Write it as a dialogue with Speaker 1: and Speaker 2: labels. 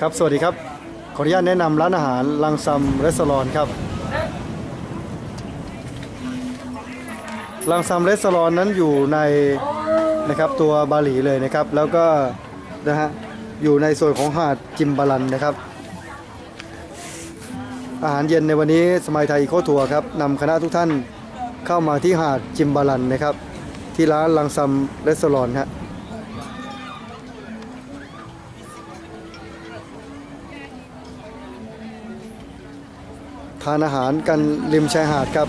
Speaker 1: ครับสวัสดีครับ ขออนุญาตแนะนำร้านอาหารลังซัมรีสอร์ทครับลังซัมรีสอร์ทนั้นอยู่ในนะครับตัวบาหลีเลยนะครับ แล้วก็นะฮะอยู่ในส่วนของหาดจิมบาลันนะครับ อาหารเย็นในวันนี้สมัยไทยโคทัวร์ครับนำคณะทุกท่านเข้ามาที่หาดจิมบาลันนะครับ ที่ร้านลังซัมรีสอร์ทฮะ ทานอาหารกันริมชายหาดครับ